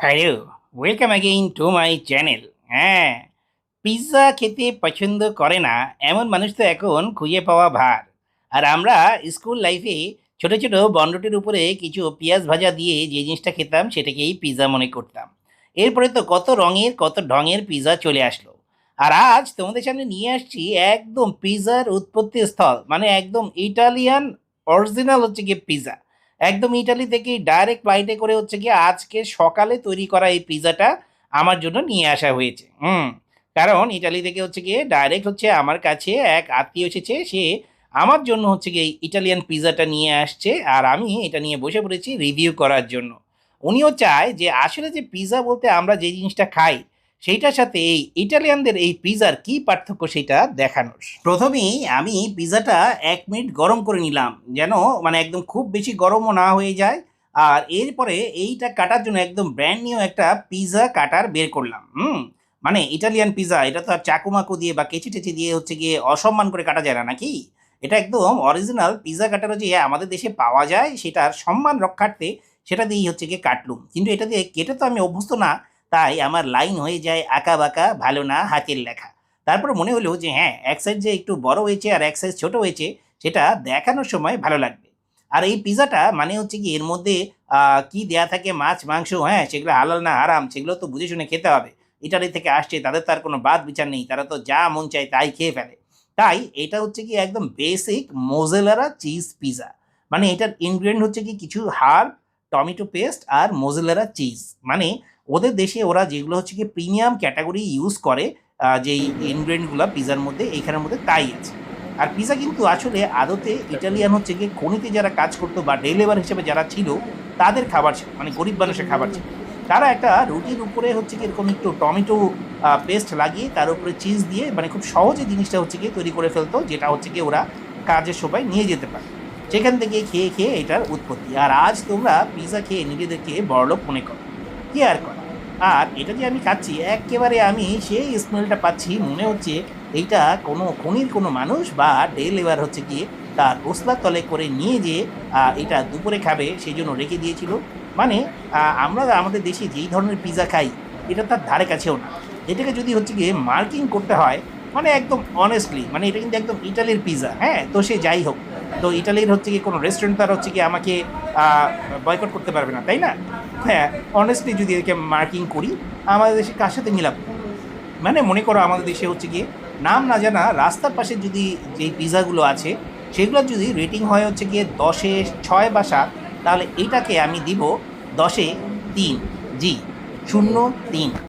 Hello welcome again to my channel হ্যাঁ pizza খেতে পছন্দ করে না এমন মানুষ তো এখন খুঁজে পাওয়া ভার। আর আমরা স্কুল লাইফে ছোট ছোট বন্ডটির উপরে কিছু পেঁয়াজ ভাজা দিয়ে যে জিনিসটা খেতাম সেটাকেই পিৎজা মনে করতাম। এরপরে তো কত রঙের, কত ঢঙের পিৎজা চলে আসলো। আর আজ তোমাদের সামনে নিয়ে আসছি একদম পিৎজার উৎপত্তি স্থল মানে একদম ইটালিয়ান অরিজিনাল হচ্ছে গিয়ে পিৎজা একদম ইটালি থেকে ডাইরেক্ট ফ্লাইটে করে হচ্ছে গিয়ে আজকে সকালে তৈরি করা এই পিৎজাটা আমার জন্য নিয়ে আসা হয়েছে। হুম, কারণ ইটালি থেকে হচ্ছে গিয়ে ডাইরেক্ট হচ্ছে আমার কাছে এক আত্মীয় এসেছে, সে আমার জন্য হচ্ছে গিয়ে ইটালিয়ান পিৎজাটা নিয়ে আসছে আর আমি এটা নিয়ে বসে পড়েছি রিভিউ করার জন্য। উনিও চায় যে আসলে যে পিৎজা বলতে আমরা যে জিনিসটা খাই সেইটার সাথে এই ইটালিয়ানদের এই পিৎজার কি পার্থক্য সেটা দেখানোর। প্রথমেই আমি পিৎজাটা এক মিনিট গরম করে নিলাম, যেন মানে একদম খুব বেশি গরমও না হয়ে যায়। আর এরপরে এইটা কাটার জন্য একদম ব্র্যান্ড নিউ একটা পিৎজা কাটার বের করলাম, হুম? মানে ইটালিয়ান পিৎজা, এটা তো আর চাকুমাকু দিয়ে বা কেচি টেচি দিয়ে হচ্ছে গিয়ে অসম্মান করে কাটা যায় না নাকি? এটা একদম অরিজিনাল পিৎজা কাটারও যে আমাদের দেশে পাওয়া যায়, সেটার সম্মান রক্ষার্থে সেটা দিয়েই হচ্ছে গিয়ে কাটলুম। কিন্তু এটা দিয়ে কেটে তো আমি অভ্যস্ত না তাই আমার লাইন হয়ে যায় আঁকা বাঁকা, ভালো না হাতের লেখা। তারপর মনে হলো যে হ্যাঁ এক সাইড যে একটু বড় হয়েছে আর এক সাইজ ছোট হয়েছে, সেটা দেখানোর সময় ভালো লাগবে। আর এই পিৎজাটা মানে হচ্ছে কি, এর মধ্যে কি দেয়া থাকে, মাছ, মাংস হ্যাঁ সেগুলো হালাল না হারাম, সেগুলো তো বুঝে শুনে খেতে হবে। ইটালি থেকে আসছে, তাদের তো আর কোনো বাদ বিচার নেই, তারা তো যা মন চায় তাই খেয়ে ফেলে। তাই এটা হচ্ছে কি, একদম বেসিক মোজেলারা চিজ পিৎজা মানে এটার ইনগ্রেডিয়েন্ট হচ্ছে কি, কিছু হার্ব টমেটো পেস্ট আর মোজেলেরা চিজ। মানে ওদের দেশে ওরা যেগুলো হচ্ছে কি প্রিমিয়াম ক্যাটাগরি ইউজ করে যেই ইনগ্রেডিয়েন্টগুলো পিৎজার মধ্যে, এইখানের মধ্যে তাই আছে। আর পিৎজা কিন্তু আসলে আদতে ইটালিয়ান হচ্ছে গিয়ে খনিতে যারা কাজ করতো বা ডে হিসেবে যারা ছিল, তাদের খাবার ছিল মানে গরিব মানুষের খাবার ছিল। তারা একটা রুটির উপরে হচ্ছে কি এরকম একটু টমেটো পেস্ট লাগিয়ে তার উপরে চিজ দিয়ে মানে খুব সহজে জিনিসটা হচ্ছে গিয়ে তৈরি করে ফেলতো, যেটা হচ্ছে গিয়ে ওরা কাজের সবাই নিয়ে যেতে পারে সেখান থেকে খেয়ে খেয়ে এটার উৎপত্তি। আর আজ তোমরা পিৎজা খেয়ে নিজেদেরকে বড়লোক মনে করো। কি আর করা। আর এটা যে আমি খাচ্ছি, একেবারে আমি সেই স্মেলটা পাচ্ছি, মনে হচ্ছে এইটা কোনো খনির কোনো মানুষ বা ডে লেবার হচ্ছে গিয়ে তার ওসলার তলে করে নিয়ে যে এটা দুপুরে খাবে, সেই জন্য রেখে দিয়েছিল। মানে আমরা আমাদের দেশে যেই ধরনের পিৎজা খাই, এটা তার ধারে কাছেও না। এটাকে যদি হচ্ছে গিয়ে মার্কিং করতে হয় মানে একদম অনেস্টলি মানে এটা কিন্তু একদম ইটালির পিৎজা হ্যাঁ? তো সে যাই হোক। তো ইটালির হচ্ছে কি কোনো রেস্টুরেন্ট তার হচ্ছে কি আমাকে বয়কট করতে পারবে না, তাই না? হ্যাঁ অনেস্টলি যদি এদেরকে মার্কিং করি, আমাদের দেশে কার সাথে মিলাব? মানে মনে করো আমাদের দেশে হচ্ছে গিয়ে নাম না জানা রাস্তার পাশে যদি যেই পিৎজাগুলো আছে, সেগুলোর যদি রেটিং হয় হচ্ছে গিয়ে দশে ছয় বা সাত, তাহলে এটাকে আমি দিব দশে তিন, জি, শূন্য, তিন।